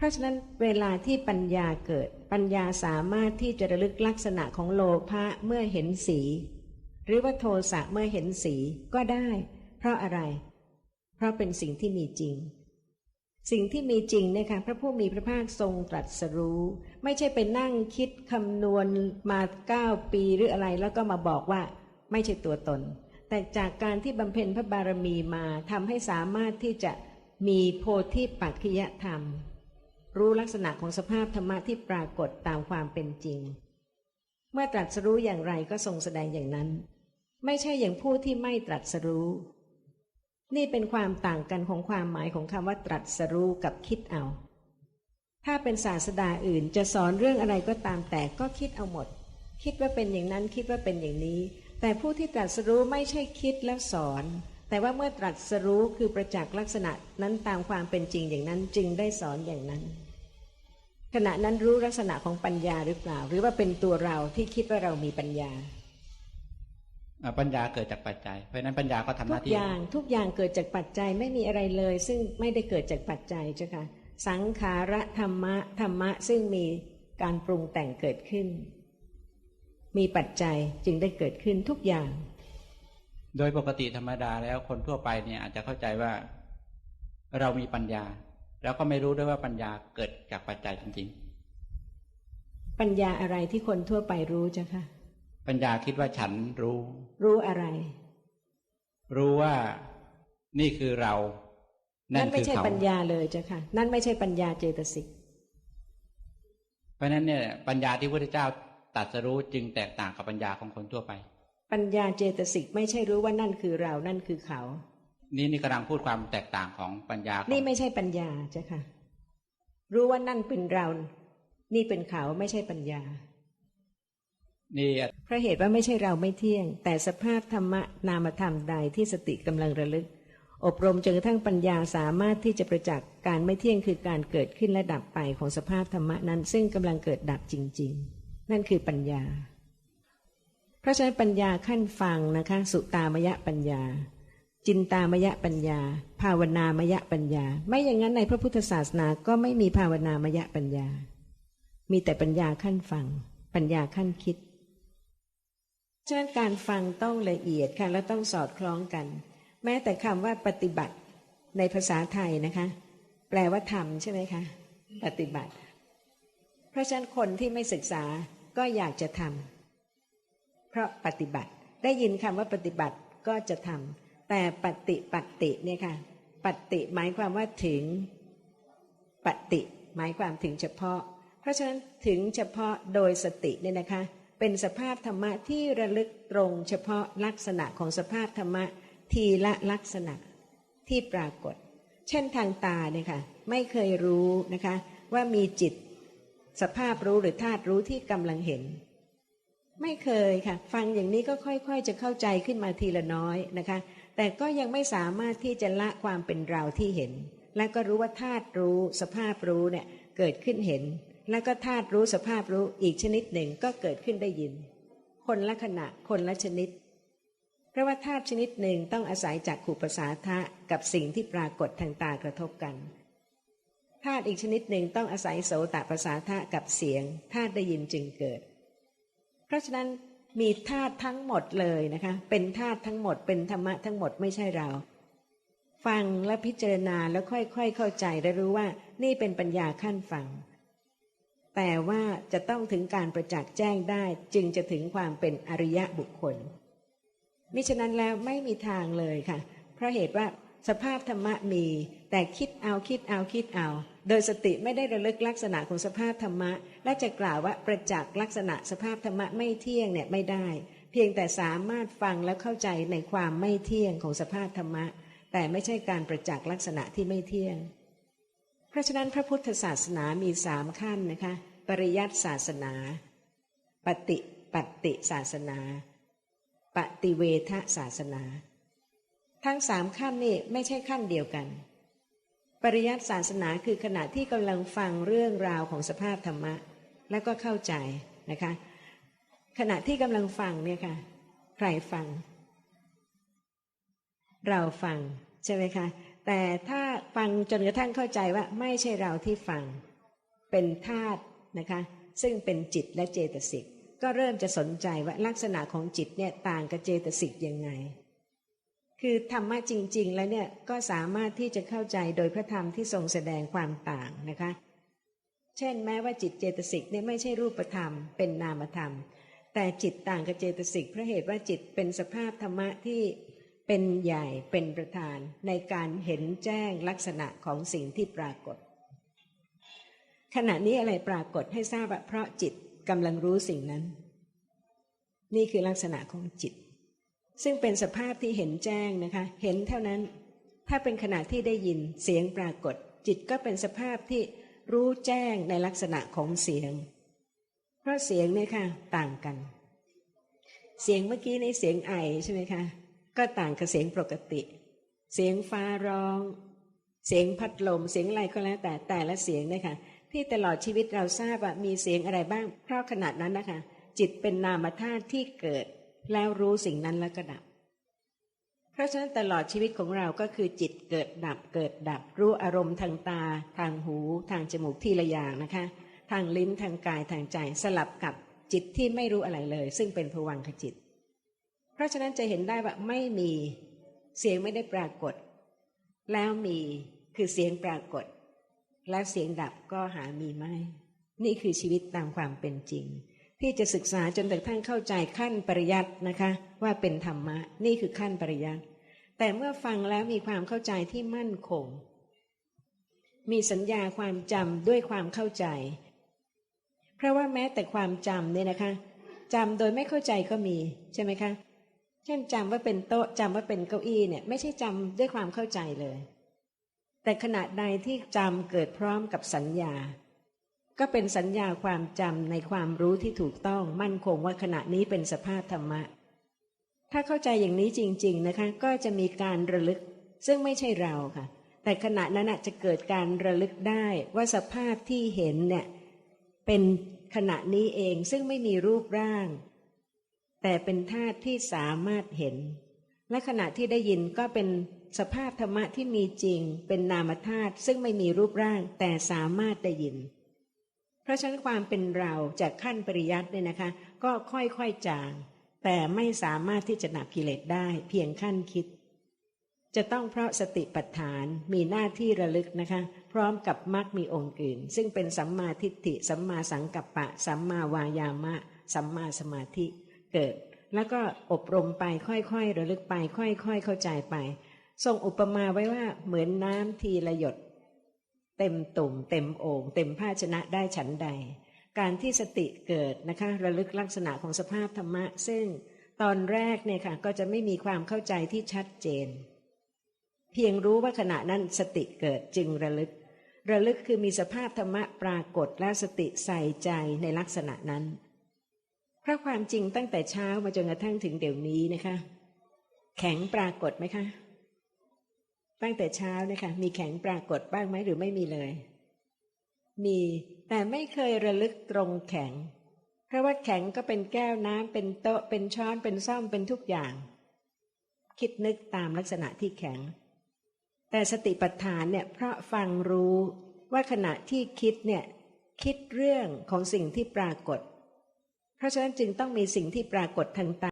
เพราะฉะนั้นเวลาที่ปัญญาเกิด ปัญญาสามารถที่จะระลึกลักษณะของโลภะเมื่อเห็นสี หรือว่าโทสะเมื่อเห็นสีก็ได้ เพราะอะไร เพราะเป็นสิ่งที่มีจริง สิ่งที่มีจริงนะคะพระผู้มีพระภาคทรงตรัสรู้ ไม่ใช่ไปนั่งคิดคำนวณมาเก้าปีหรืออะไรแล้วก็มาบอกว่า ไม่ใช่ตัวตน แต่จากการที่บำเพ็ญพระบารมีมาทำให้สามารถที่จะมีโพธิปัจขิยธรรม รู้ลักษณะของสภาพธรรมะที่ปรากฏตามความเป็นจริง เมื่อตรัสรู้อย่างไรก็ทรงแสดงอย่างนั้น ไม่ใช่อย่างผู้ที่ไม่ตรัสรู้ นี่เป็นความต่างกันของความหมายของคำว่าตรัสรู้กับคิดเอา ถ้าเป็นศาสดาอื่นจะสอนเรื่องอะไรก็ตามแต่ก็คิดเอาหมด คิดว่าเป็นอย่างนั้นคิดว่าเป็นอย่างนี้ แต่ผู้ที่ตรัสรู้ไม่ใช่คิดแล้วสอน แต่ว่าเมื่อตรัสรู้คือประจักษ์ลักษณะนั้นตามความเป็นจริงอย่างนั้นจึงได้สอนอย่างนั้น ขณะนั้นรู้ลักษณะของปัญญาหรือเปล่า หรือว่าเป็นตัวเราที่คิดว่าเรามีปัญญาอ่าปัญญาเกิดจากปัจจัย เพราะฉะนั้นปัญญาก็ทำหทุน้ากที่อย่างทุกอย่างเกิดจากปัจจัยไม่มีอะไรเลย ซึ่งไม่ได้เกิดจากปัจจัยเจ้าค่ะสังขารธรรมะธรรมะซึ่งมีการปรุงแต่งเกิดขึ้น มีปัจจัยจึงได้เกิดขึ้นทุกอย่าง โดยปกติธรรมดาแล้วคนทั่วไปเนี่ยอาจจะเข้าใจว่าเรามีปัญญา แล้วก็ไม่รู้ด้วยว่าปัญญาเกิดจากปัจจัยจริงปัญญาอะไรที่คนทั่วไปรู้เจ้าค่ะๆปัญญาคิดว่าฉันรู้ รู้อะไร รู้ว่านี่คือเรา นั่นั่นนไม่คือใช่เขาปัญญาเลยเจ้าค่ะ นั่นไม่ใช่ปัญญาเจตสิก เพราะฉะนั้นเนี่ย ปัญญาที่พระพุทธเจ้าตรัสรู้จึงแตกต่างกับปัญญาของคนทั่วไป ปัญญาเจตสิกไม่ใช่รู้ว่านั่นคือเรานั่นคือเขา นี่นี่กำลังพูดความแตกต่างของปัญญาของนี่ไม่ใช่ปัญญาเจ้าค่ะ รู้ว่านั่นเป็นเรา นี่เป็นเขาไม่ใช่ปัญญา นี่เพราะเหตุว่าไม่ใช่เราไม่เที่ยง แต่สภาพธรรมะนามธรรมใดที่สติกำลังระลึก อบรมจนกระทั่งปัญญาสามารถที่จะประจักษ์การไม่เที่ยงคือการเกิดขึ้นและดับไปของสภาพธรรมะนั้น ซึ่งกำลังเกิดดับจริง ๆ นั่นคือปัญญา เพราะฉะนั้นปัญญาขั้นฟังนะคะ สุตามยะปัญญา จินตามยะปัญญา ภาวนามยะปัญญา ไม่อย่างนั้นในพระพุทธศาสนาก็ไม่มีภาวนามยะปัญญา มีแต่ปัญญาขั้นฟัง ปัญญาขั้นคิดฉะนั้นการฟังต้องละเอียดค่ะและต้องสอดคล้องกัน แม้แต่คำว่าปฏิบัติในภาษาไทยนะคะ แปลว่าทำใช่ไหมคะ ปฏิบัติ เพราะฉะนั้นคนที่ไม่ศึกษาก็อยากจะทำ เพราะปฏิบัติ ได้ยินคำว่าปฏิบัติก็จะทำแต่ปฏิปัติเนี่ยค่ะปฏิหมายความว่าถึงปฏิหมายความถึงเฉพาะ เพราะฉะนั้นถึงเฉพาะโดยสติเนี่ยนะคะ เป็นสภาพธรรมะที่ระลึกตรงเฉพาะลักษณะของสภาพธรรมะทีละลักษณะที่ปรากฏ เช่นทางตาเนี่ยค่ะไม่เคยรู้นะคะ ว่ามีจิต สภาพรู้หรือธาตุรู้ที่กำลังเห็น ไม่เคยค่ะ ฟังอย่างนี้ก็ค่อยๆ จะเข้าใจขึ้นมาทีละน้อยนะคะ แต่ก็ยังไม่สามารถที่จะละความเป็นเราที่เห็น และก็รู้ว่าธาตุรู้สภาพรู้เนี่ยเกิดขึ้นเห็น แล้วก็ธาตุรู้สภาพรู้อีกชนิดหนึ่งก็เกิดขึ้นได้ยิน คนละขณะคนละชนิด เพราะว่าธาตุชนิดหนึ่งต้องอาศัยจากขุปสาทะกับสิ่งที่ปรากฏทางตากระทบกันธาตุอีกชนิดหนึ่งต้องอาศัยโสตประสาทะกับเสียงธาตุได้ยินจึงเกิด เพราะฉะนั้นมีธาตุทั้งหมดเลยนะคะ เป็นธาตุทั้งหมด เป็นธรรมะทั้งหมดไม่ใช่เรา ฟังและพิจารณาแล้วค่อยๆเข้าใจและรู้ว่านี่เป็นปัญญาขั้นฟัง แต่ว่าจะต้องถึงการประจักษ์แจ้งได้จึงจะถึงความเป็นอริยะบุคคล มิฉะนั้นแล้วไม่มีทางเลยค่ะ เพราะเหตุว่าสภาพธรรมะมี แต่คิดเอาคิดเอาคิดเอา โดยสติไม่ได้ระลึกลักษณะของสภาพธรรมะ และจะกล่าวว่าประจักษ์ลักษณะสภาพธรรมะไม่เที่ยงเนี่ยไม่ได้ เพียงแต่สามารถฟังแล้วเข้าใจในความไม่เที่ยงของสภาพธรรมะ แต่ไม่ใช่การประจักษ์ลักษณะที่ไม่เที่ยง เพราะฉะนั้นพระพุทธศาสนามีสามขั้นนะคะ ปริยัติศาสนา ปฏิปัติศาสนา ปฏิเวทศาสนา ทั้งสามขั้นนี่ไม่ใช่ขั้นเดียวกัน ปริยัติศาสนาคือขณะที่กำลังฟังเรื่องราวของสภาพธรรมะ แล้วก็เข้าใจนะคะ ขณะที่กำลังฟังเนี่ยค่ะ ใครฟัง เราฟังใช่ไหมคะ แต่ถ้าฟังจนกระทั่งเข้าใจว่า ไม่ใช่เราที่ฟัง เป็นธาตุนะคะ ซึ่งเป็นจิตและเจตสิกก็เริ่มจะสนใจว่าลักษณะของจิตเนี่ยต่างกับเจตสิกยังไง คือธรรมะจริง ๆ แล้วเนี่ยก็สามารถที่จะเข้าใจโดยพระธรรมที่ทรงแสดงความต่างนะคะ เช่นแม้ว่าจิตเจตสิกเนี่ยไม่ใช่รูปธรรม เป็นนามธรรม แต่จิตต่างกับเจตสิกเพราะเหตุว่าจิตเป็นสภาพธรรมะที่เป็นใหญ่เป็นประธานในการเห็นแจ้งลักษณะของสิ่งที่ปรากฏ ขณะนี้อะไรปรากฏให้ทราบว่าเพราะจิตกำลังรู้สิ่งนั้น นี่คือลักษณะของจิต ซึ่งเป็นสภาพที่เห็นแจ้งนะคะ เห็นเท่านั้น ถ้าเป็นขณะที่ได้ยินเสียงปรากฏ จิตก็เป็นสภาพที่รู้แจ้งในลักษณะของเสียง เพราะเสียงเนี่ยค่ะต่างกัน เสียงเมื่อกี้ในเสียงไอใช่ไหมคะ ก็ต่างกับเสียงปกติ เสียงฟ้าร้อง เสียงพัดลม เสียงอะไรก็แล้วแต่แต่ละเสียงเนี่ยค่ะ ที่ตลอดชีวิตเราทราบว่ามีเสียงอะไรบ้าง เพราะขนาดนั้นนะคะ จิตเป็นนามธาตุที่เกิด แล้วรู้สิ่งนั้นแล้วก็ดับ เพราะฉะนั้นตลอดชีวิตของเราก็คือจิตเกิดดับเกิดดับ รู้อารมณ์ทางตา ทางหู ทางจมูกที่ละอย่างนะคะ ทางลิ้นทางกายทางใจสลับกับจิตที่ไม่รู้อะไรเลย ซึ่งเป็นภวังคจิต เพราะฉะนั้นจะเห็นได้ว่าไม่มีเสียงไม่ได้ปรากฏ แล้วมีคือเสียงปรากฏ และเสียงดับก็หามีไม่ นี่คือชีวิตตามความเป็นจริง ที่จะศึกษาจนกระทั่งเข้าใจขั้นปริยัตินะคะ ว่าเป็นธรรมะ นี่คือขั้นปริยัติแต่เมื่อฟังแล้วมีความเข้าใจที่มั่นคง มีสัญญาความจำด้วยความเข้าใจ เพราะว่าแม้แต่ความจำเนี่ยนะคะจำโดยไม่เข้าใจก็มีใช่ไหมคะเช่นจำว่าเป็นโต๊ะจำว่าเป็นเก้าอี้เนี่ยไม่ใช่จำด้วยความเข้าใจเลย แต่ขณะใดที่จำเกิดพร้อมกับสัญญา ก็เป็นสัญญาความจำในความรู้ที่ถูกต้องมั่นคงว่าขณะนี้เป็นสภาพธรรมะ ถ้าเข้าใจอย่างนี้จริง ๆนะคะ ก็จะมีการระลึกซึ่งไม่ใช่เราค่ะ แต่ขณะนั้นจะเกิดการระลึกได้ว่าสภาพที่เห็นเนี่ยเป็นขณะนี้เองซึ่งไม่มีรูปร่าง แต่เป็นธาตุที่สามารถเห็น และขณะที่ได้ยินก็เป็นสภาพธรรมะที่มีจริง เป็นนามธาตุซึ่งไม่มีรูปร่างแต่สามารถได้ยิน ราะฉะนั้นความเป็นเราจากขั้นปริยัติเนี่ยนะคะ ก็ค่อยๆจาง แต่ไม่สามารถที่จะดับกิเลสได้ เพียงขั้นคิด จะต้องเพราะสติปัฏฐานมีหน้าที่ระลึกนะคะ พร้อมกับมรรคมีองค์อื่น ซึ่งเป็นสัมมาทิฏฐิสัมมาสังกัปปะ สัมมาวายามะ สัมมาสมาธิเกิด แล้วก็อบรมไปค่อยๆ ระลึกไป ค่อยๆ เข้าใจไปทรงอุปมาไว้ว่าเหมือนน้ำทีละหยด เต็มตุ่ม เต็มโอ่งเต็มภาชนะได้ฉันใด การที่สติเกิดนะคะระลึกลักษณะของสภาพธรรมะ ซึ่งตอนแรกเนี่ยค่ะก็จะไม่มีความเข้าใจที่ชัดเจน เพียงรู้ว่าขณะนั้นสติเกิดจึงระลึก ระลึกคือมีสภาพธรรมะปรากฏและสติใส่ใจในลักษณะนั้นเพราะความจริงตั้งแต่เช้ามาจนกระทั่งถึงเดี๋ยวนี้นะคะ แข็งปรากฏไหมคะ ตั้งแต่เช้านะคะมีแข็งปรากฏบ้างไหมหรือไม่มีเลย มีแต่ไม่เคยระลึกตรงแข็ง เพราะว่าแข็งก็เป็นแก้วน้ำเป็นโต๊ะเป็นช้อนเป็นซ่อมเป็นทุกอย่าง คิดนึกตามลักษณะที่แข็ง แต่สติปัฏฐานเนี่ยเพราะฟังรู้ว่าขณะที่คิดเนี่ยคิดเรื่องของสิ่งที่ปรากฏ เพราะฉะนั้นจึงต้องมีสิ่งที่ปรากฏทางตา